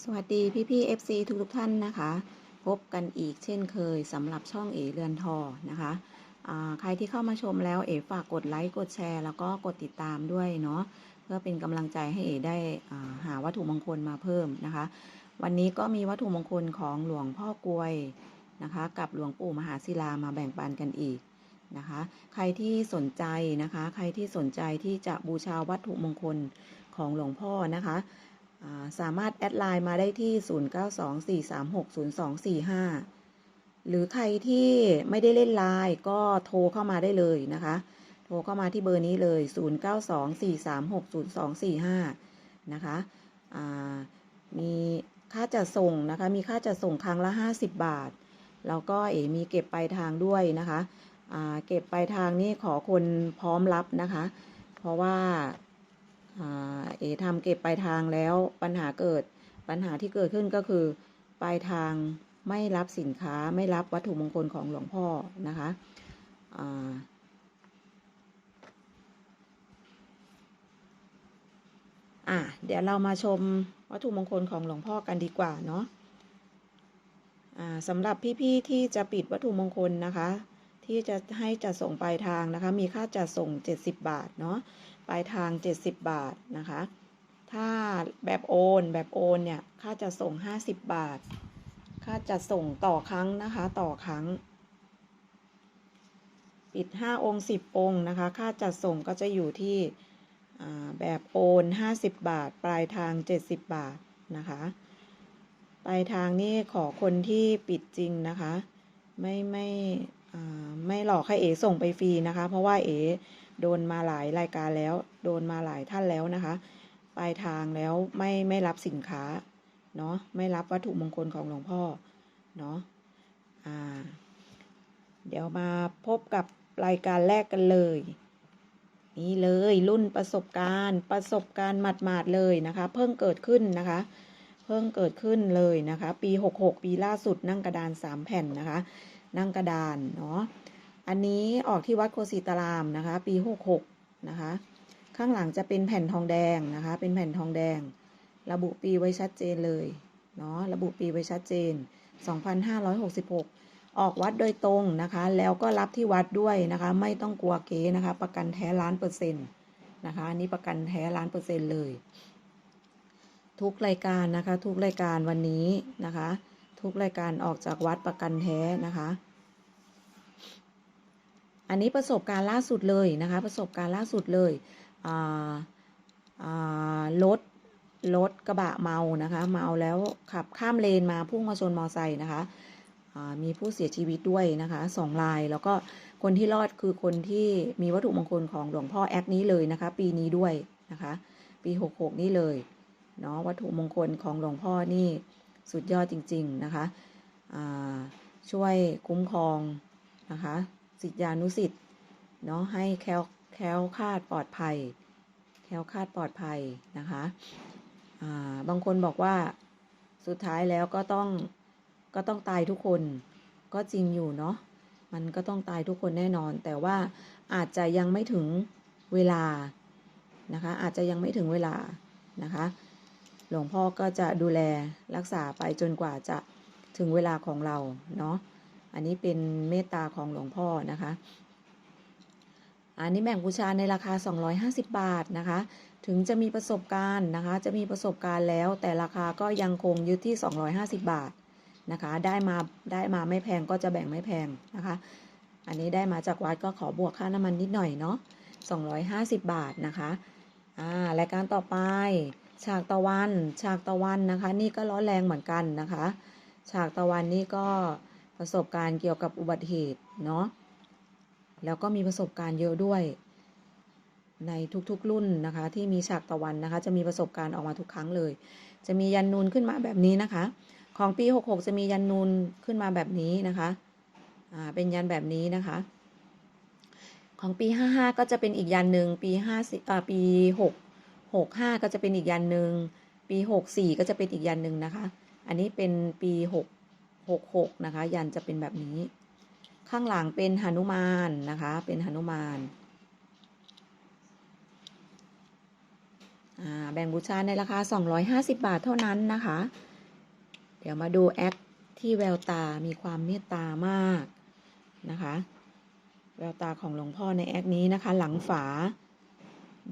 สวัสดีพี่พี่ FC ทุกทุกท่านนะคะ พบกันอีกเช่นเคยสำหรับช่องเอเรือนทอนะคะใครที่เข้ามาชมแล้วเอฝากกดไลค์กดแชร์ แล้วก็กดติดตามด้วยเนาะเพื่อเป็นกำลังใจให้เอได้หาวัตถุมงคลมาเพิ่มนะคะ วันนี้ก็มีวัตถุมงคลของหลวงพ่อกลวยนะคะ กับหลวงปู่มหาศิลามาแบ่งปันกันอีกนะคะ ใครที่สนใจนะคะ ใครที่สนใจที่จะบูชาวัตถุมงคลของหลวงพ่อนะคะ สามารถแอดไลน์มาได้ที่ 0924360245 หรือใครที่ไม่ได้เล่นไลน์ก็โทรเข้ามาได้เลยนะคะ โทรเข้ามาที่เบอร์นี้เลย 0924360245 นะคะมีค่าจัดส่งนะคะ มีค่าจัดส่งครั้งละ 50 บาท แล้วก็เอ๋มีเก็บปลายทางด้วยนะคะ เก็บปลายทางนี่ขอคนพร้อมรับนะคะ เพราะว่า เอทำเก็บปลายทางแล้วปัญหาเกิดปัญหาที่เกิดขึ้นก็คือปลายทางไม่รับสินค้าไม่รับวัตถุมงคลของหลวงพ่อนะคะอ่าอะเดี๋ยวเรามาชมวัตถุมงคลของหลวงพ่อกันดีกว่าเนาะอ่าสำหรับพี่ๆที่จะปิดวัตถุมงคลนะคะ ที่จะให้จัดส่งปลายทางนะคะ มีค่าจัดส่ง 70 บาทเนาะ ปลายทาง 70 บาทนะคะ ถ้าแบบโอนแบบโอนเนี่ยค่าจะส่ง 50 บาท ค่าจะส่งต่อครั้งนะคะ ต่อครั้ง ปิด 5 องค์ 10 องค์นะคะ ค่าจัดส่งก็จะอยู่ที่แบบโอน 50 บาท ปลายทาง 70 บาทนะคะ ปลายทางนี่ขอคนที่ปิดจริงนะคะ ไม่ไม่ไม่หลอกให้เอส่งไปฟรีนะคะ เพราะว่าเอ โดนมาหลายรายการแล้ว โดนมาหลายท่านแล้วนะคะปลายทางแล้วไม่ไม่รับสินค้าเนาะไม่รับวัตถุมงคลของหลวงพ่อเนาะอ่า เดี๋ยวมาพบกับรายการแรกกันเลย นี่เลยรุ่นประสบการณ์ประสบการณ์หมาดๆเลยนะคะ เพิ่งเกิดขึ้นนะคะ เพิ่งเกิดขึ้นเลยนะคะ ปี 66 ปีล่าสุดนั่งกระดาน 3 แผ่นนะคะ นั่งกระดานเนาะ อันนี้ออกที่วัดโคสิตารามนะคะ ปี66นะคะ ข้างหลังจะเป็นแผ่นทองแดงนะคะ เป็นแผ่นทองแดง ระบุปีไว้ชัดเจนเลยเนาะระบุปีไว้ชัดเจน 2566 ออกวัดโดยตรงนะคะ แล้วก็รับที่วัดด้วยนะคะ ไม่ต้องกลัวเก๊นะคะ ประกันแท้ล้านเปอร์เซ็นต์นะคะอันนี้ประกันแท้ล้านเปอร์เซ็นต์เลย ทุกรายการนะคะ ทุกรายการวันนี้นะคะ ทุกรายการออกจากวัดประกันแท้นะคะ อันนี้ประสบการณ์ล่าสุดเลยนะคะ ประสบการณ์ล่าสุดเลยรถรถกระบะเมานะคะ เมาแล้วขับข้ามเลนมาพุ่งมาชนมอไซค์นะคะมีผู้เสียชีวิตด้วยนะคะสองรายแล้วก็คนที่รอดคือคนที่มีวัตถุมงคลของหลวงพ่อแอคนี้เลยนะคะ ปีนี้ด้วยนะคะ ปี 66 นี่เลยเนาะวัตถุมงคลของหลวงพ่อนี่สุดยอดจริง ๆ นะคะช่วยคุ้มครองนะคะ สิทธานุสิทธิ์เนาะให้แคล้วแคล้วคาดปลอดภัย แคล้วคาดปลอดภัยนะคะาบางคนบอกว่าสุดท้ายแล้วก็ต้องก็ต้องตายทุกคนก็จริงอยู่เนาะมันก็ต้องตายทุกคนแน่นอน แต่ว่าอาจจะยังไม่ถึงเวลานะคะอาจจะยังไม่ถึงเวลานะคะหลวงพ่อก็จะดูแลรักษาไปจนกว่าจะถึงเวลาของเราเนาะ อันนี้เป็นเมตตาของหลวงพ่อนะคะ อันนี้แบ่งบูชาในราคา 250 บาทนะคะ ถึงจะมีประสบการณ์นะคะ จะมีประสบการณ์แล้ว แต่ราคาก็ยังคงยึดที่ 250 บาทนะคะ ได้มาได้มาไม่แพงก็จะแบ่งไม่แพงนะคะ อันนี้ได้มาจากวัดก็ขอบวกค่าน้ำมันนิดหน่อยเนาะ 250 บาทนะคะอ่ารายการต่อไปฉากตะวัน ฉากตะวันนะคะ นี่ก็ร้อนแรงเหมือนกันนะคะ ฉากตะวันนี่ก็ ประสบการณ์เกี่ยวกับอุบัติเหตุเนาะแล้วก็มีประสบการณ์เยอะด้วย ในทุกๆรุ่นนะคะ ที่มีฉากตะวันนะคะ จะมีประสบการณ์ออกมาทุกครั้งเลย จะมียันนูนขึ้นมาแบบนี้นะคะ ของปี 66 จะมียันนูนขึ้นมาแบบนี้นะคะอ่าเป็นยันแบบนี้นะคะ ของปี 55 ก็จะเป็นอีกยันหนึ่งปี50อ่าปี 6 65 ก็จะเป็นอีกยันหนึ่งปี 64 ก็จะเป็นอีกยันหนึ่งนะคะ อันนี้เป็นปี 6 66 นะคะ ยันจะเป็นแบบนี้ ข้างหลังเป็นหนุมานนะคะ เป็นหนุมานแบ่งบูชาในราคา 250 บาทเท่านั้นนะคะ เดี๋ยวมาดูแอคที่แววตามีความเมตตามากนะคะ แววตาของหลวงพ่อในแอคนี้นะคะ หลังฝา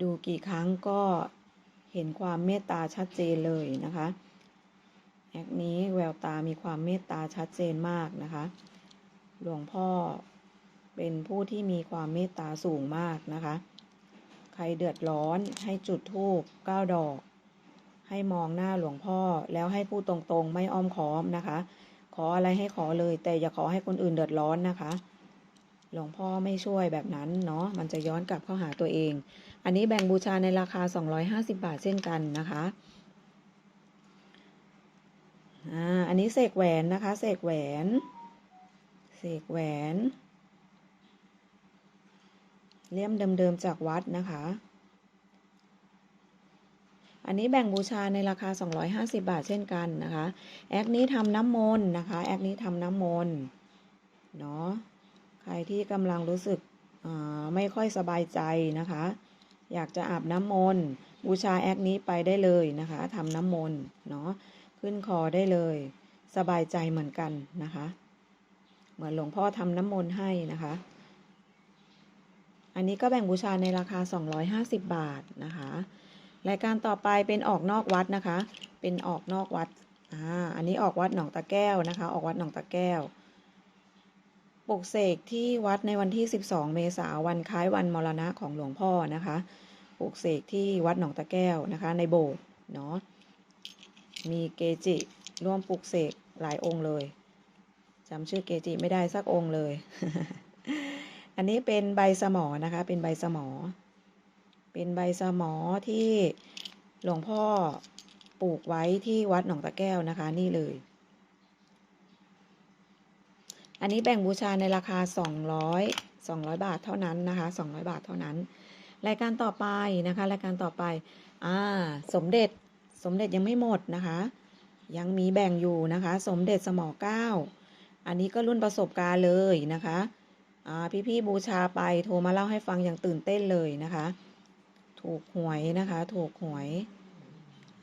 ดูกี่ครั้งก็เห็นความเมตตาชัดเจนเลยนะคะ แอคนี้แววตามีความเมตตาชัดเจนมากนะคะ หลวงพ่อเป็นผู้ที่มีความเมตตาสูงมากนะคะ ใครเดือดร้อนให้จุดธูปเก้าดอก ให้มองหน้าหลวงพ่อแล้วให้พูดตรงๆ ไม่อ้อมค้อมนะคะ ขออะไรให้ขอเลย แต่อย่าขอให้คนอื่นเดือดร้อนนะคะ หลวงพ่อไม่ช่วยแบบนั้นเนาะมันจะย้อนกลับเข้าหาตัวเอง อันนี้แบ่งบูชาในราคา 250 บาทเช่นกันนะคะ อ่า อันนี้เสกแหวนนะคะ เสกแหวน เสกแหวน เลี่ยมเดิมๆจากวัดนะคะ อันนี้แบ่งบูชาในราคา 250 บาทเช่นกันนะคะ แอคนี้ทำน้ำมนต์นะคะ แอคนี้ทำน้ำมนต์ เนาะ ใครที่กำลังรู้สึกไม่ค่อยสบายใจนะคะ อยากจะอาบน้ำมนต์บูชาแอคนี้ไปได้เลยนะคะทำน้ำมนต์เนาะ ขึ้นคอได้เลย สบายใจเหมือนกันนะคะ เหมือนหลวงพ่อทำน้ำมนต์ให้นะคะ อันนี้ก็แบ่งบูชาในราคา 250 บาทนะคะรายการต่อไปเป็นออกนอกวัดนะคะ เป็นออกนอกวัดอ่าอันนี้ออกวัดหนองตะแก้วนะคะ ออกวัดหนองตะแก้วปลุกเสกที่วัดในวันที่ 12 เมษายนวันคล้ายวันมรณะของหลวงพ่อนะคะปลุกเสกที่วัดหนองตะแก้วนะคะ ในโบสถ์เนาะ มีเกจิร่วมปลุกเสกหลายองค์เลยจำชื่อเกจิไม่ได้สักองค์เลย อันนี้เป็นใบสมอนะคะ เป็นใบสมอ เป็นใบสมอที่หลวงพ่อปลูกไว้ที่วัดหนองตะแก้วนะคะ นี่เลย อันนี้แบ่งบูชาในราคา 200 200 บาทเท่านั้นนะคะ 200 บาทเท่านั้น รายการต่อไปนะคะ รายการต่อไป อ่า สมเด็จ สมเด็จยังไม่หมดนะคะ ยังมีแบ่งอยู่นะคะ สมเด็จสมอเก้าอันนี้ก็รุ่นประสบการณ์เลยนะคะอ่พี่ๆบูชาไปโทรมาเล่าให้ฟังอย่างตื่นเต้นเลยนะคะ ถูกหวยนะคะ ถูกหวย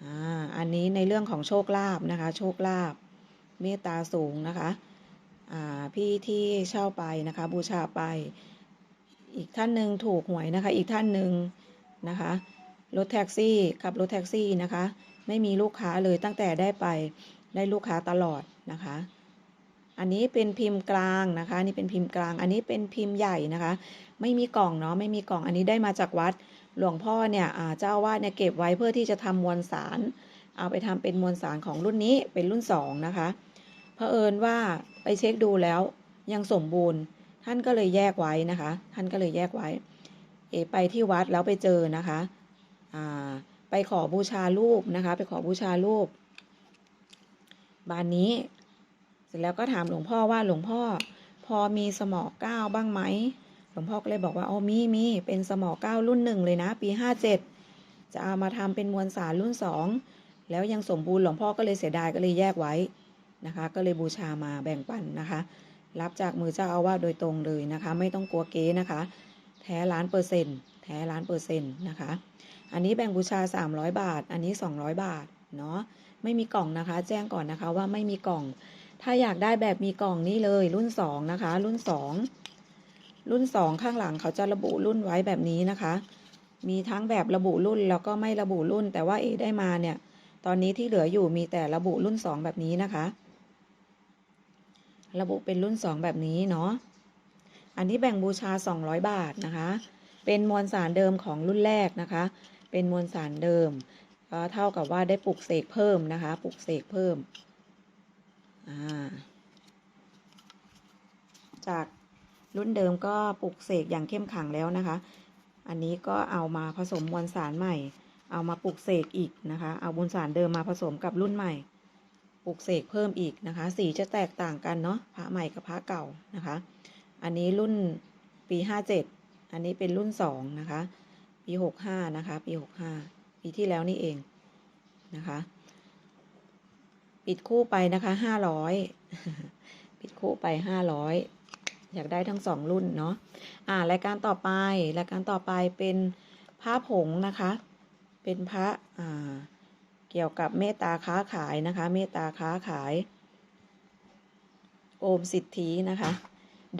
อ่าอันนี้ในเรื่องของโชคลาภนะคะ โชคลาภเมตตาสูงนะคะอ่าพี่ที่เช่าไปนะคะ บูชาไป อีกท่านหนึ่งถูกหวยนะคะ อีกท่านหนึ่งนะคะ รถแท็กซี่ขับรถแท็กซี่นะคะ ไม่มีลูกค้าเลยตั้งแต่ได้ไปได้ลูกค้าตลอดนะคะ อันนี้เป็นพิมพ์กลางนะคะนี่เป็นพิมพ์กลาง อันนี้เป็นพิมพ์ใหญ่นะคะ ไม่มีกล่องเนาะไม่มีกล่องอันนี้ได้มาจากวัด หลวงพ่อเนี่ยเจ้าวาสเนี่ยเก็บไว้เพื่อที่จะทำมวลสาร เอาไปทำเป็นมวลสารของรุ่นนี้เป็นรุ่นสองนะคะเผอิญว่าไปเช็คดูแล้วยังสมบูรณ์ ท่านก็เลยแยกไว้นะคะ ท่านก็เลยแยกไว้ เอไปที่วัดแล้วไปเจอนะคะ ไปขอบูชารูปนะคะ ไปขอบูชารูป บานนี้ เสร็จแล้วก็ถามหลวงพ่อว่าหลวงพ่อพอมีสมอเก้าบ้างไหมหลวงพ่อก็เลยบอกว่าอ๋อมีมีเป็นสมอเก้ารุ่นหนึ่งเลยนะ ปีห้าเจ็ดจะเอามาทำเป็นมวลสารรุ่นสองแล้วยังสมบูรณ์หลวงพ่อก็เลยเสียดายก็เลยแยกไว้นะคะ ก็เลยบูชามาแบ่งปันนะคะ รับจากมือเจ้าอาวาสโดยตรงเลยนะคะ ไม่ต้องกลัวเก๊นะคะ แท้ล้านเปอร์เซ็นต์แท้ล้านเปอร์เซ็นต์นะคะ อันนี้แบ่งบูชา 300 บาท อันนี้ 200 บาท เนาะ ไม่มีกล่องนะคะ แจ้งก่อนนะคะว่าไม่มีกล่อง ถ้าอยากได้แบบมีกล่องนี่เลย รุ่น 2 นะคะ รุ่น 2 รุ่น 2 ข้างหลังเขาจะระบุรุ่นไว้แบบนี้นะคะ มีทั้งแบบระบุรุ่นแล้วก็ไม่ระบุรุ่น แต่ว่าเอได้มาเนี่ย ตอนนี้ที่เหลืออยู่มีแต่ระบุรุ่น 2 แบบนี้นะคะ ระบุเป็นรุ่น 2 แบบนี้เนาะ อันนี้แบ่งบูชา 200 บาทนะคะเป็นมวลสารเดิมของรุ่นแรกนะคะ เป็นมวลสารเดิม ก็เท่ากับว่าได้ปลุกเสกเพิ่มนะคะปลุกเสกเพิ่ม จากรุ่นเดิมก็ปลุกเสกอย่างเข้มขังแล้วนะคะ อันนี้ก็เอามาผสมมวลสารใหม่ เอามาปลุกเสกอีกนะคะ เอามวลสารเดิมมาผสมกับรุ่นใหม่ปลุกเสกเพิ่มอีกนะคะ สีจะแตกต่างกันเนาะพระใหม่กับพระเก่านะคะ อันนี้รุ่นปีห้าเจ็ดอันนี้เป็นรุ่นสองนะคะ ปีหกห้านะคะ ปีหกห้าปีที่แล้วนี่เองนะคะ ปิดคู่ไปนะคะห้าร้อยปิดคู่ไปห้าร้อยอยากได้ทั้งสองรุ่นเนาะอ่ารายการต่อไปรายการต่อไปเป็นผ้าผงนะคะเเป็นพระอ่าเกี่ยวกับเมตตาค้าขายนะคะ เมตตาค้าขาย โอมสิทธินะคะ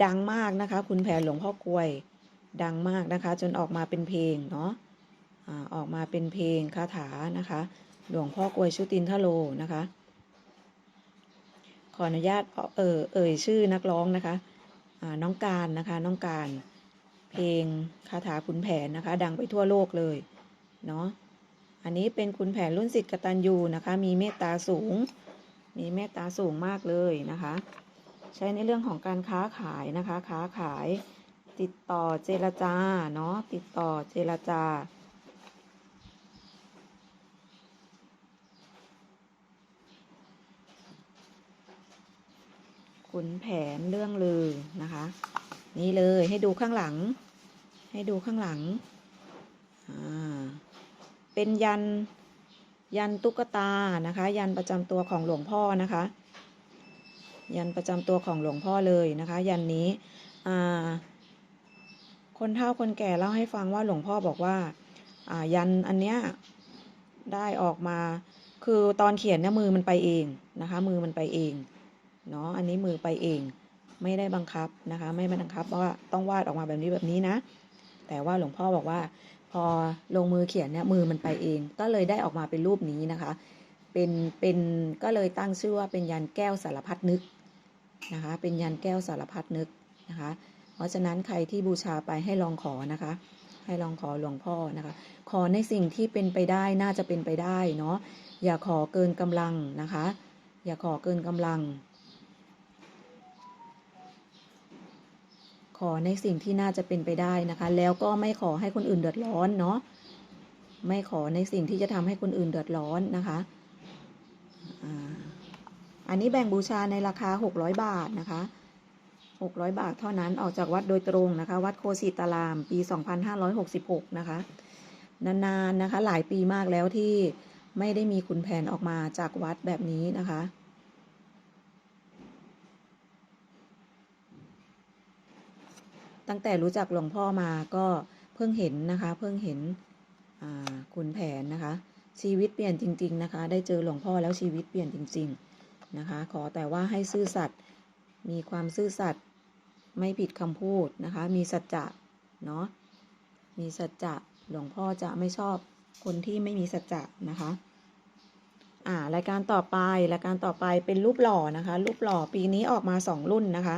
ดังมากนะคะ คุณแผนหลวงพ่อกลวย ดังมากนะคะ จนออกมาเป็นเพลงเนาะอออกมาเป็นเพลงคาถานะคะ หลวงพ่อกลวยชุตินทโลนะคะ ขออนุญาตเออเอ่ยชื่อนักร้องนะคะน้องการนะคะน้องการ เพลงคาถาขุนแผนนะคะ ดังไปทั่วโลกเลยเนาะอันนี้เป็นขุนแผนรุ่นสิทธิ์กตัญญูนะคะ มีเมตตาสูง มีเมตตาสูงมากเลยนะคะ ใช้ในเรื่องของการค้าขายนะคะ ค้าขาย ติดต่อเจรจาเนาะติดต่อเจรจา ขุนแผนเรื่องลือนะคะ นี่เลยให้ดูข้างหลัง ให้ดูข้างหลังอ่าเป็นยันยันตุ๊กตานะคะ ยันประจำตัวของหลวงพ่อนะคะ ยันประจำตัวของหลวงพ่อเลยนะคะ ยันนี้อ่า คนเฒ่าคนแก่เล่าให้ฟังว่าหลวงพ่อบอกว่าอ่ายันอันเนี้ยได้ออกมา คือตอนเขียนเนี่ยมือมันไปเองนะคะ มือมันไปเองเนาะอันนี้มือไปเอง ไม่ได้บังคับนะคะ ไม่บังคับว่าต้องวาดออกมาแบบนี้แบบนี้นะ แต่ว่าหลวงพ่อบอกว่า พอลงมือเขียนเนี่ยมือมันไปเอง ก็เลยได้ออกมาเป็นรูปนี้นะคะ เป็นเป็นก็เลยตั้งชื่อว่าเป็นยันแก้วสารพัดนึกนะคะ เป็นยันแก้วสารพัดนึกนะคะ เพราะฉะนั้นใครที่บูชาไปให้ลองขอนะคะ ให้ลองขอหลวงพ่อนะคะ ขอในสิ่งที่เป็นไปได้น่าจะเป็นไปได้เนาะอย่าขอเกินกำลังนะคะ อย่าขอเกินกำลัง ขอในสิ่งที่น่าจะเป็นไปได้นะคะ แล้วก็ไม่ขอให้คนอื่นเดือดร้อนเนาะไม่ขอในสิ่งที่จะทำให้คนอื่นเดือดร้อนนะคะอ,อันนี้แบ่งบูชาในราคา 600 บาทนะคะ 600 บาทเท่านั้นออกจากวัดโดยตรงนะคะ วัดโคสิตาราม ปี 2566 นะคะ นานๆนะคะ หลายปีมากแล้วที่ไม่ได้มีขุนแผนออกมาจากวัดแบบนี้นะคะตั้งแต่รู้จักหลวงพ่อมาก็เพิ่งเห็นนะคะ เพิ่งเห็นอ่าขุนแผนนะคะ ชีวิตเปลี่ยนจริง ๆ นะคะ ได้เจอหลวงพ่อแล้วชีวิตเปลี่ยนจริง ๆ นะคะ ขอแต่ว่าให้ซื่อสัตย์มีความซื่อสัตย์ ไม่ผิดคำพูดนะคะ มีสัจจะเนาะมีสัจจะหลวงพ่อจะไม่ชอบคนที่ไม่มีสัจจะนะคะอ่ารายการต่อไปรายการต่อไปเป็นรูปหล่อนะคะ รูปหล่อปีนี้ออกมาสองรุ่นนะคะ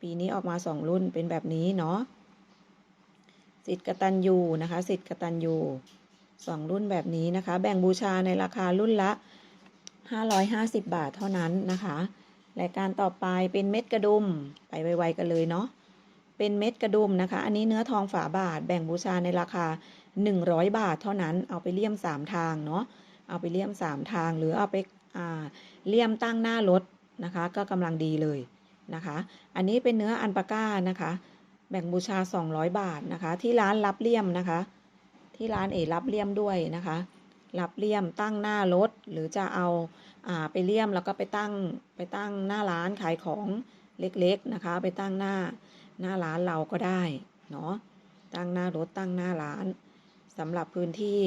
ปีนี้ออกมาสองรุ่นเป็นแบบนี้เนาะสิทธิ์กตัญญูนะคะสิทธิ์กตัญญูสองรุ่นแบบนี้นะคะ แบ่งบูชาในราคารุ่นละ 550 บาทเท่านั้นนะคะ รายการต่อไปเป็นเม็ดกระดุมไปไวๆกันเลยเนาะเป็นเม็ดกระดุมนะคะ อันนี้เนื้อทองฝาบาทแบ่งบูชาในราคา 100 บาทเท่านั้นเอาไปเลี่ยมสามทางเนาะเอาไปเลี่ยมสามทางหรือเอาไปอ่าเลี่ยมตั้งหน้ารถนะคะ ก็กำลังดีเลยนะคะ อันนี้เป็นเนื้ออันปาก้านะคะ แบ่งบูชา 200 บาทนะคะ ที่ร้านรับเลี่ยมนะคะ ที่ร้านเอรับเลี่ยมด้วยนะคะ รับเลี่ยมตั้งหน้ารถหรือจะเอา ไปเลี่ยมแล้วก็ไปตั้งไปตั้งหน้าร้านขายของเล็กๆนะคะ ไปตั้งหน้าหน้าร้านเราก็ได้เนาะตั้งหน้ารถตั้งหน้าร้านสำหรับพื้นที่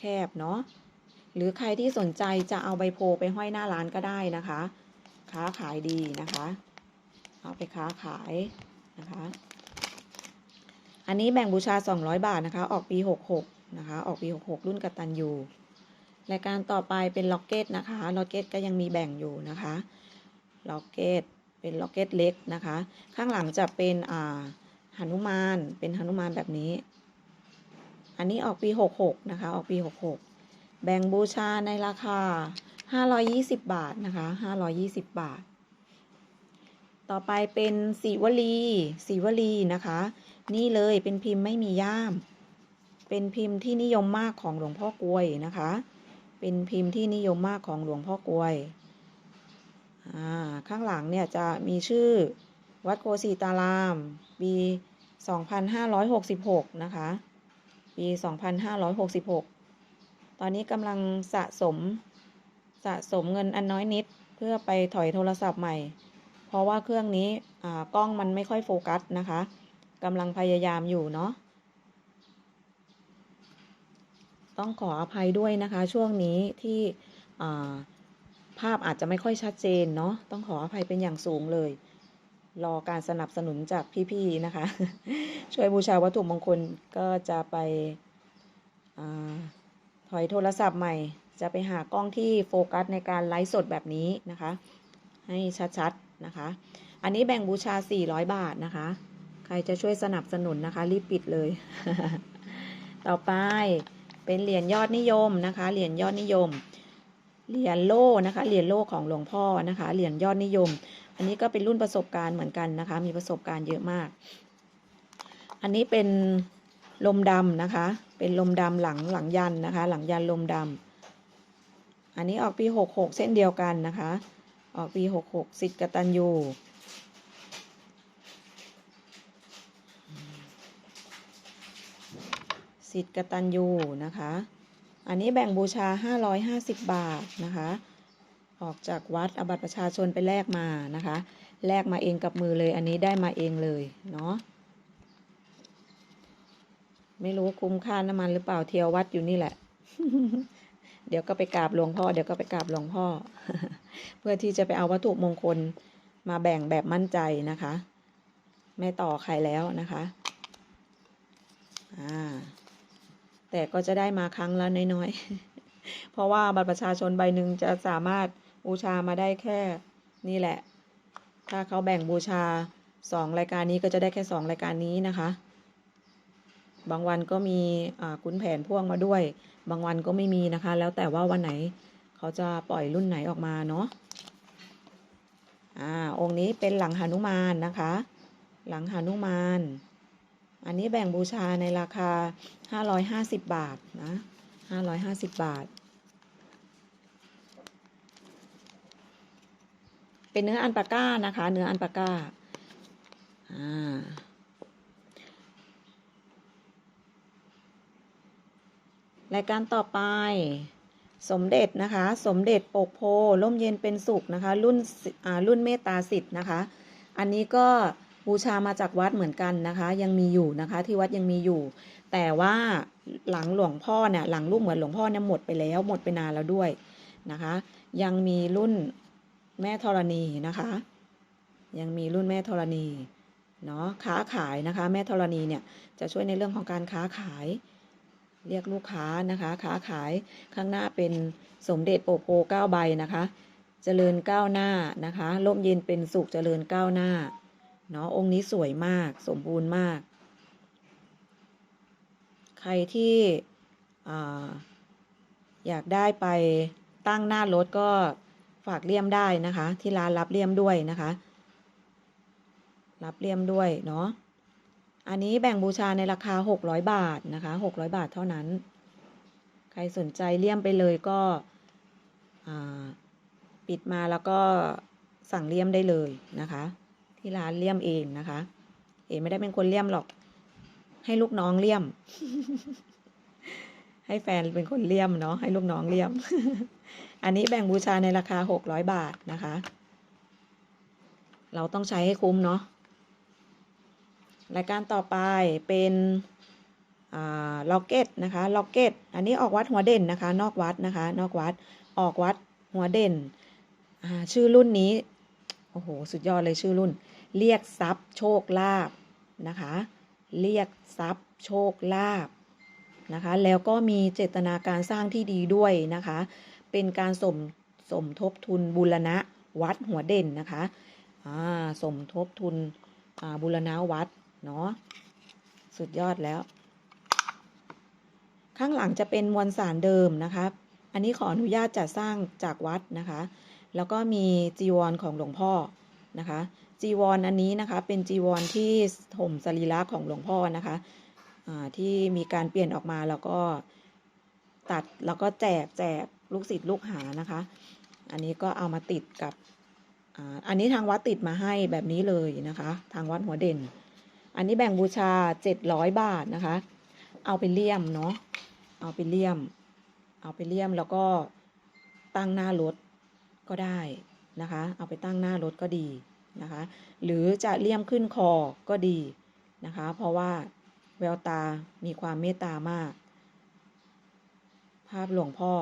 แคบๆเนาะหรือใครที่สนใจจะเอาใบโพไปห้อยหน้าร้านก็ได้นะคะ ค้าขายดีนะคะ เอาไปค้าขายนะคะ อันนี้แบ่งบูชา 200 บาทนะคะ ออกปี 66 นะคะ ออกปี 66 รุ่นกตันยู รายการต่อไปเป็นล็อกเก็ตนะคะล็อกเก็ตก็ยังมีแบ่งอยู่นะคะล็อกเก็ตเป็นล็อกเก็ตเล็กนะคะ ข้างหลังจะเป็นอ่าหนุมานเป็นหนุมานแบบนี้ อันนี้ออกปี 66 นะคะ ออกปี 66 แบ่งบูชาในราคา 520 บาทนะคะ 520 บาท ต่อไปเป็นสีวลีสีวลีนะคะ นี่เลยเป็นพิมพ์ไม่มีย่าม เป็นพิมพ์ที่นิยมมากของหลวงพ่อกลวยนะคะ เป็นพิมพ์ที่นิยมมากของหลวงพ่อกลวย ข้างหลังเนี่ยจะมีชื่อวัดโกสีตาราม ปี 2566 นะคะ ปี 2566 ตอนนี้กำลังสะสมสะสมเงินอันน้อยนิดเพื่อไปถอยโทรศัพท์ใหม่ เพราะว่าเครื่องนี้กล้องมันไม่ค่อยโฟกัสนะคะกำลังพยายามอยู่เนาะ ต้องขออภัยด้วยนะคะ ช่วงนี้ที่ภาพอาจจะไม่ค่อยชัดเจนเนาะต้องขออภัยเป็นอย่างสูงเลย รอการสนับสนุนจากพี่ๆนะคะ ช่วยบูชาวัตถุมงคลก็จะไปอถอยโทรศัพท์ใหม่ จะไปหากล้องที่โฟกัสในการไลฟ์สดแบบนี้นะคะ ให้ชัดๆนะคะ อันนี้แบ่งบูชา 400 บาทนะคะ ใครจะช่วยสนับสนุนนะคะ รีบปิดเลย ต่อไป เป็นเหรียญยอดนิยมนะคะ เหรียญยอดนิยม เหรียญโล่นะคะ เหรียญโล่ของหลวงพ่อนะคะ เหรียญยอดนิยม อันนี้ก็เป็นรุ่นประสบการณ์เหมือนกันนะคะ มีประสบการณ์เยอะมาก อันนี้เป็นลมดำนะคะ เป็นลมดำหลังหลังยันนะคะ หลังยันลมดำอันนี้ออกปีหกหกเส้นเดียวกันนะคะ ออกปีหกหกสิทธิ์กตัญญู สิทธิ์กตัญญูนะคะ อันนี้แบ่งบูชา 550 บาทนะคะ ออกจากวัดเอาบัตรประชาชนไปแลกมานะคะ แลกมาเองกับมือเลย อันนี้ได้มาเองเลยเนาะ ไม่รู้คุ้มค่าน้ำมันหรือเปล่าเที่ยววัดอยู่นี่แหละ เดี๋ยวก็ไปกราบหลวงพ่อ เดี๋ยวก็ไปกราบหลวงพ่อ เพื่อที่จะไปเอาวัตถุมงคลมาแบ่งแบบมั่นใจนะคะ ไม่ต่อใครแล้วนะคะ อ่า แต่ก็จะได้มาครั้งละน้อยๆ เพราะว่าบัตรประชาชนใบหนึ่งจะสามารถบูชามาได้แค่นี่แหละ ถ้าเขาแบ่งบูชาสองรายการนี้ก็จะได้แค่สองรายการนี้นะคะ บางวันก็มีคุณแผนพ่วงมาด้วย บางวันก็ไม่มีนะคะ แล้วแต่ว่าวันไหนเขาจะปล่อยรุ่นไหนออกมาเนาะอ่าองค์นี้เป็นหลังหนุมานนะคะ หลังหนุมาน อันนี้แบ่งบูชาในราคา 550 บาทนะ550 บาท เป็นเนื้ออันปาก้านะคะ เนื้ออันปาก้าอ่ารายการต่อไปสมเด็จนะคะ สมเด็จปกโพล่มเย็นเป็นสุขนะคะ รุ่นรุ่นเมตตาสิทธิ์นะคะ อันนี้ก็ บูชามาจากวัดเหมือนกันนะคะ ยังมีอยู่นะคะ ที่วัดยังมีอยู่ แต่ว่าหลังหลวงพ่อเนี่ยหลังรูปเหมือนหลวงพ่อเนี่ยหมดไปแล้วหมดไปนานแล้วด้วยนะคะ ยังมีรุ่นแม่ธรณีนะคะ ยังมีรุ่นแม่ธรณีเนาะค้าขายนะคะ แม่ธรณีเนี่ยจะช่วยในเรื่องของการค้าขาย เรียกลูกค้านะคะ ค้าขายข้างหน้าเป็นสมเด็จโปโปเก้าใบนะคะ เจริญก้าวหน้านะคะร่มเย็นเป็นสุขเจริญก้าวหน้า เนาะองค์นี้สวยมากสมบูรณ์มาก ใครที่อาอยากได้ไปตั้งหน้ารถก็ฝากเลี่ยมได้นะคะ ที่ร้านรับเลี่ยมด้วยนะคะ รับเลี่ยมด้วยเนาะอันนี้แบ่งบูชาในราคา 600 บาทนะคะ600 บาทเท่านั้น ใครสนใจเลี่ยมไปเลยก็ปิดมาแล้วก็สั่งเลี่ยมได้เลยนะคะ ที่ร้านเลี่ยมเองนะคะ เอไม่ได้เป็นคนเลี่ยมหรอก ให้ลูกน้องเลี่ยม ให้แฟนเป็นคนเลี่ยมเนาะให้ลูกน้องเลี่ยม อันนี้แบ่งบูชาในราคา600บาทนะคะ เราต้องใช้ให้คุ้มเนาะรายการต่อไปเป็นล็อกเก็ตนะคะล็อกเก็ตอันนี้ออกวัดหัวเด่นนะคะ นอกวัดนะคะ นอกวัดออกวัดหัวเด่นชื่อรุ่นนี้ โอ้โห สุดยอดเลยชื่อรุ่น เรียกทรัพย์โชคลาภนะคะ เรียกทรัพย์โชคลาภนะคะ แล้วก็มีเจตนาการสร้างที่ดีด้วยนะคะ เป็นการสมสมทบทุนบูรณะวัดหัวเด่นนะคะสมทบทุนบูรณะวัดเนาะสุดยอดแล้ว ข้างหลังจะเป็นมวลสารเดิมนะคะ อันนี้ขออนุญาตจัดสร้างจากวัดนะคะ แล้วก็มีจีวรของหลวงพ่อนะคะ จีวรออันนี้นะคะ เป็นจีวรที่ห่มสรีระของหลวงพ่อนะคะที่มีการเปลี่ยนออกมาแล้วก็ตัดแล้วก็แจกแจกลูกศิษย์ลูกหานะคะ อันนี้ก็เอามาติดกับอันนี้ทางวัดติดมาให้แบบนี้เลยนะคะ ทางวัดหัวเด่น อันนี้แบ่งบูชา700บาทนะคะ เอาไปเลี่ยมเนาะเอาไปเลี่ยม เอาไปเลี่ยมแล้วก็ตั้งหน้ารถก็ได้นะคะ เอาไปตั้งหน้ารถก็ดี นะคะ หรือจะเลี่ยมขึ้นคอก็ดีนะคะ เพราะว่าแววตามีความเมตตามาก ภาพหลวงพ่อ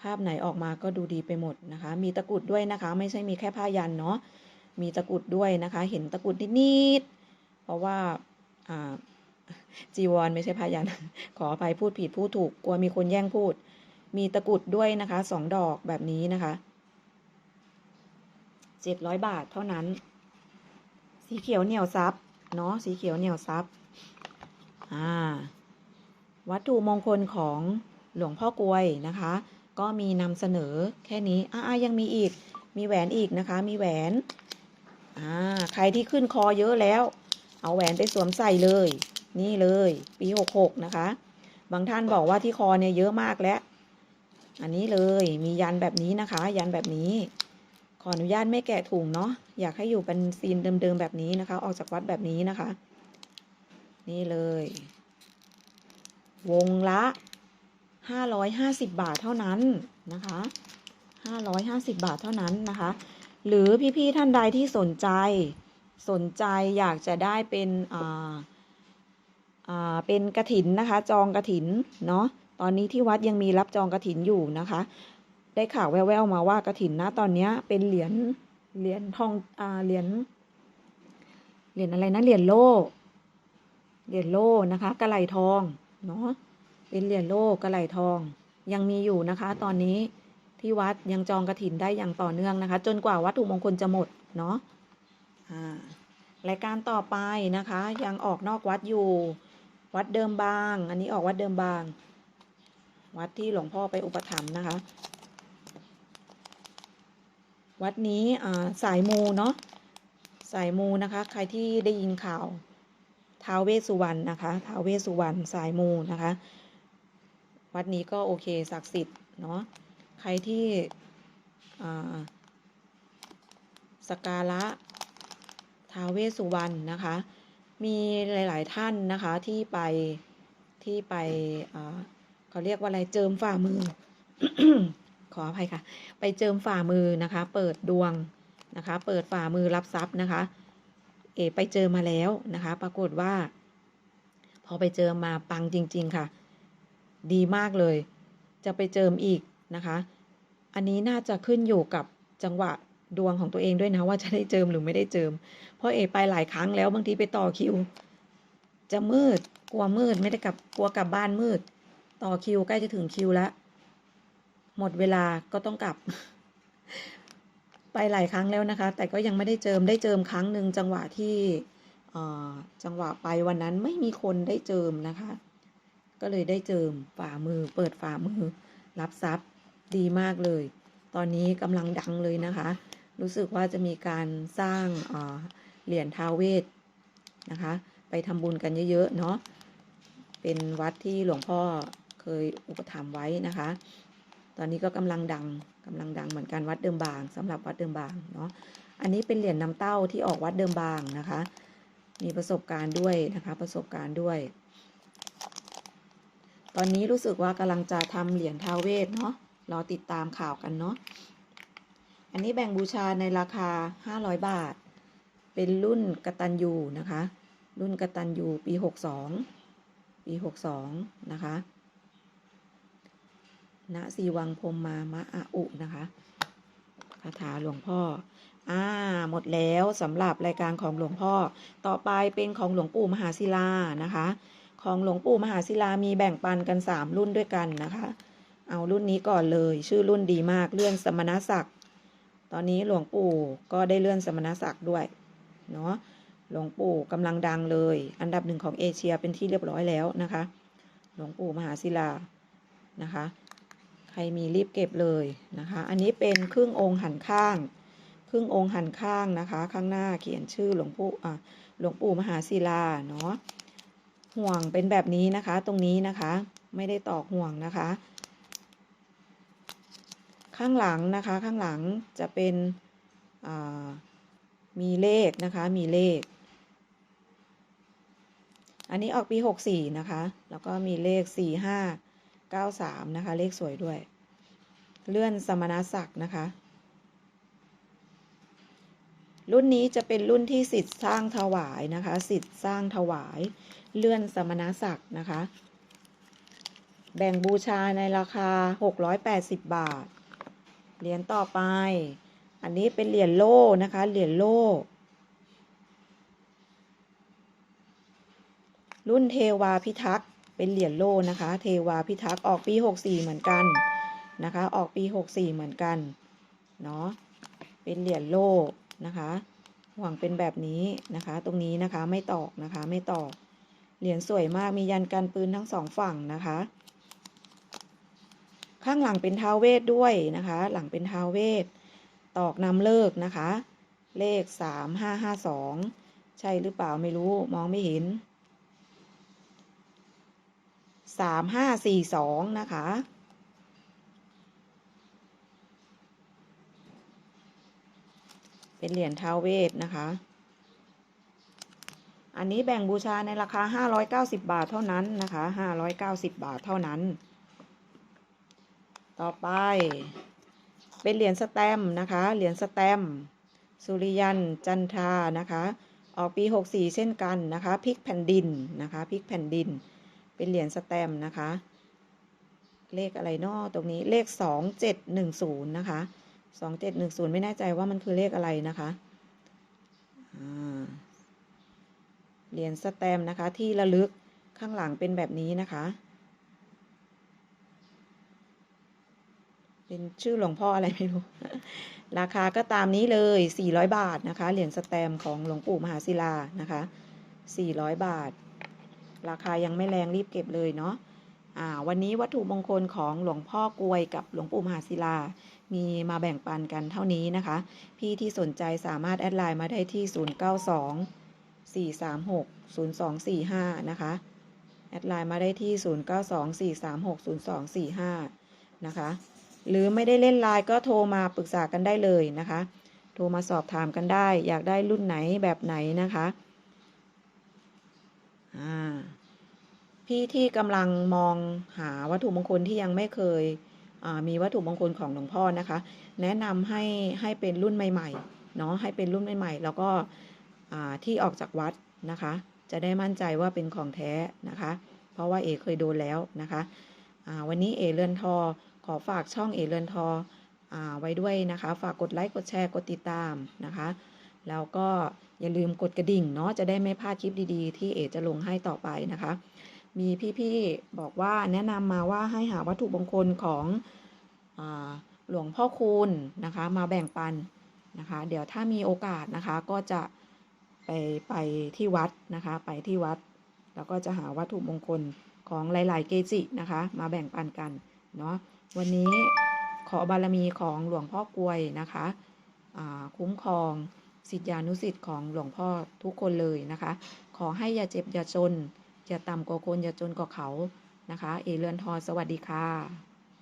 ภาพไหนออกมาก็ดูดีไปหมดนะคะ มีตะกุดด้วยนะคะ ไม่ใช่มีแค่ผ้ายันเนาะ มีตะกุดด้วยนะคะ เห็นตะกุดนิดๆ เพราะว่าจีวรไม่ใช่ผ้ายัน ขออภัยพูดผิดพูดถูก กลัวมีคนแย่งพูด มีตะกุดด้วยนะคะสองดอกแบบนี้นะคะ เจ็ดร้อยบาทเท่านั้น สีเขียวเหนียวซับเนาะสีเขียวเหนียวซับอ่าวัตถุมงคลของหลวงพ่อกลวยนะคะ ก็มีนำเสนอแค่นี้อ่ายังมีอีกมีแหวนอีกนะคะ มีแหวนอ่าใครที่ขึ้นคอเยอะแล้ว เอาแหวนไปสวมใส่เลย นี่เลยปีหกหกนะคะ บางท่านบอกว่าที่คอเนี่ยเยอะมากแล้ว อันนี้เลยมียันแบบนี้นะคะ ยันแบบนี้ ขออนุญาตไม่แกะถุงเนาะอยากให้อยู่เป็นซีนเดิมๆแบบนี้นะคะ ออกจากวัดแบบนี้นะคะ นี่เลย วงละห้าร้อยห้าสิบบาทเท่านั้นนะคะห้าร้อยห้าสิบบาทเท่านั้นนะคะ หรือพี่ๆท่านใดที่สนใจสนใจอยากจะได้เป็นอ่าอ่าเป็นกระถินนะคะ จองกระถินเนาะตอนนี้ที่วัดยังมีรับจองกระถินอยู่นะคะ ได้ข่าวแว่วๆมาว่ากระถินนะตอนเนี้ย เป็นเหรียญเหรียญทองอ่าเหรียญเหรียญอะไรนะเหรียญโล่เหรียญโล่นะคะกระไหลทองเนาะเป็นเหรียญโล่กระไหลทอง ยังมีอยู่นะคะ ตอนนี้ที่วัดยังจองกระถินได้อย่างต่อเนื่องนะคะ จนกว่าวัตถุมงคลจะหมดเนาะอ่ารายการต่อไปนะคะ ยังออกนอกวัดอยู่ วัดเดิมบาง อันนี้ออกวัดเดิมบาง วัดที่หลวงพ่อไปอุปถัมภ์นะคะ วัดนี้สายมูเนาะสายมูนะคะ ใครที่ได้ยินข่าวท้าวเวสสุวรรณนะคะท้าวเวสสุวรรณสายมูนะคะ วัดนี้ก็โอเคศักดิ์สิทธิ์เนาะใครที่สกการะท้าวเวสสุวรรณนะคะ มีหลาย ๆ ท่านนะคะที่ไปที่ไปเขาเรียกว่าอะไรเจิมฝ่ามือ ขออภัยค่ะ ไปเจิมฝ่ามือนะคะ เปิดดวงนะคะ เปิดฝ่ามือรับทรัพย์นะคะ เอไปเจอมาแล้วนะคะ ปรากฏว่า พอไปเจอมาปังจริง ๆค่ะ ดีมากเลย จะไปเจิมอีกนะคะ อันนี้น่าจะขึ้นอยู่กับจังหวะดวงของตัวเองด้วยนะว่าจะได้เจิมหรือไม่ได้เจิม เพราะเอไปหลายครั้งแล้วบางทีไปต่อคิว จะมืดกลัวมืดไม่ได้กลับกลัวกลับบ้านมืด ต่อคิวใกล้จะถึงคิวแล้ว หมดเวลาก็ต้องกลับ ไปหลายครั้งแล้วนะคะ แต่ก็ยังไม่ได้เจิมได้เจิมครั้งหนึ่งจังหวะที่จังหวะไปวันนั้นไม่มีคนได้เจิมนะคะ ก็เลยได้เจิมฝ่ามือ เปิดฝ่ามือ รับทรัพย์ดีมากเลย ตอนนี้กำลังดังเลยนะคะ รู้สึกว่าจะมีการสร้างเหรียญท้าเวทนะคะ ไปทำบุญกันเยอะๆเนาะเป็นวัดที่หลวงพ่อเคยอุปถัมภ์ไว้นะคะ ตอนนี้ก็กำลังดังกำลังดังเหมือนกันวัดเดิมบางสำหรับวัดเดิมบางเนาะอันนี้เป็นเหรียญนำเต้าที่ออกวัดเดิมบางนะคะ มีประสบการณ์ด้วยนะคะประสบการณ์ด้วย ตอนนี้รู้สึกว่ากำลังจะทำเหรียญทาวเวทเนาะรอติดตามข่าวกันเนาะอันนี้แบ่งบูชาในราคา 500 บาท เป็นรุ่นกตันยูนะคะ รุ่นกตันยูปี 62 ปี 62 นะคะ ณสีวังพรมมามะอาอุนะคะคาถาหลวงพ่อ อ่า หมดแล้วสำหรับรายการของหลวงพ่อ ต่อไปเป็นของหลวงปู่มหาศิลานะคะ ของหลวงปู่มหาศิลามีแบ่งปันกัน 3 รุ่นด้วยกันนะคะ เอารุ่นนี้ก่อนเลย ชื่อรุ่นดีมาก เลื่อนสมณศักดิ์ ตอนนี้หลวงปู่ก็ได้เลื่อนสมณศักดิ์ด้วย เนาะหลวงปู่กำลังดังเลย อันดับหนึ่งของเอเชียเป็นที่เรียบร้อยแล้วนะคะ หลวงปู่มหาศิลา นะคะ ใครมีรีบเก็บเลยนะคะ อันนี้เป็นครึ่งองค์หันข้าง ครึ่งองค์หันข้างนะคะ ข้างหน้าเขียนชื่อหลวงปู่อะหลวงปู่มหาศิลาเนาะห่วงเป็นแบบนี้นะคะ ตรงนี้นะคะ ไม่ได้ตอกห่วงนะคะ ข้างหลังนะคะข้างหลังจะเป็นมีเลขนะคะมีเลข อันนี้ออกปีหกสี่นะคะ แล้วก็มีเลขสี่ห้า เก้าสามนะคะ เลขสวยด้วย เลื่อนสมณศักดิ์นะคะ รุ่นนี้จะเป็นรุ่นที่สิทธิ์สร้างถวายนะคะ สิทธิ์สร้างถวาย เลื่อนสมณศักดิ์นะคะ แบ่งบูชาในราคา 680 บาท เหรียญต่อไป อันนี้เป็นเหรียญโล่นะคะ เหรียญโล่รุ่นเทวาพิทักษ์ เป็นเหรียญโลนะคะ เทวาพิทักษ์ออกปี 64 เหมือนกันนะคะ ออกปี 64 เหมือนกันเนาะเป็นเหรียญโลนะคะหวังเป็นแบบนี้นะคะ ตรงนี้นะคะไม่ตอกนะคะไม่ตอกเหรียญสวยมากมียันกันปืนทั้งสองฝั่งนะคะ ข้างหลังเป็นท้าวเวทด้วยนะคะ หลังเป็นท้าวเวทตอกนำเลิกนะคะ เลขสามห้าห้าสองใช่หรือเปล่าไม่รู้มองไม่เห็น สามห้าสี่สองนะคะ เป็นเหรียญท้าวเวทนะคะ อันนี้แบ่งบูชาในราคา590บาทเท่านั้นนะคะ590บาทเท่านั้น ต่อไป เป็นเหรียญสแตมนะคะ เหรียญสแตมสุริยันจันทานะคะ ออกปี 64 เช่นกันนะคะ พิกแผ่นดินนะคะ พิกแผ่นดิน เป็นเหรียญสแตมนะคะ เลขอะไรนอตรงนี้เลข2710นะคะ2710ไม่แน่ใจว่ามันคือเลขอะไรนะคะเหรียญสแตมนะคะ ที่ระลึกข้างหลังเป็นแบบนี้นะคะ เป็นชื่อหลวงพ่ออะไรไม่รู้ ราคาก็ตามนี้เลย 400 บาทนะคะ เหรียญสแตมของหลวงปู่มหาศิลานะคะ 400 บาท ราคายังไม่แรงรีบเก็บเลยเนาะวันนี้วัตถุมงคลของหลวงพ่อกวยกับหลวงปู่มหาศิลา มีมาแบ่งปันกันเท่านี้นะคะ พี่ที่สนใจสามารถแอดไลน์มาได้ที่ 092 436 0245 นะคะ แอดไลน์มาได้ที่ 092 436 0245 นะคะ หรือไม่ได้เล่นไลน์ก็โทรมาปรึกษากันได้เลยนะคะ โทรมาสอบถามกันได้ อยากได้รุ่นไหนแบบไหนนะคะ พี่ที่กำลังมองหาวัตถุมงคลที่ยังไม่เคยมีวัตถุมงคลของหลวงพ่อนะคะ แนะนำให้ให้เป็นรุ่นใหม่ๆเนาะให้เป็นรุ่นใหม่ๆ แล้วก็ที่ออกจากวัดนะคะ จะได้มั่นใจว่าเป็นของแท้นะคะ เพราะว่าเอเคยโดนแล้วนะคะวันนี้เอเรือนทอขอฝากช่องเอเรือนทออไว้ด้วยนะคะ ฝากกดไลค์กดแชร์กดติดตามนะคะ แล้วก็อย่าลืมกดกระดิ่งเนาะจะได้ไม่พลาดคลิปดีๆ ที่เอจะลงให้ต่อไปนะคะ มีพี่ๆบอกว่าแนะนำมาว่าให้หาวัตถุมงคลของอหลวงพ่อคูณนะคะ มาแบ่งปันนะคะ เดี๋ยวถ้ามีโอกาสนะคะก็จะไปไปที่วัดนะคะ ไปที่วัด แล้วก็จะหาวัตถุมงคลของหลาย ๆ เกจินะคะ มาแบ่งปันกันเนาะวันนี้ขอบารมีของหลวงพ่อกลวยนะคะ คุ้มครอง สิทธิานุสิทธิ์ของหลวงพ่อทุกคนเลยนะคะ ขอให้อย่าเจ็บอย่าจน อย่าต่ำกว่าคนอย่าจนกว่าเขานะคะ เอเลือนทอสวัสดีค่ะ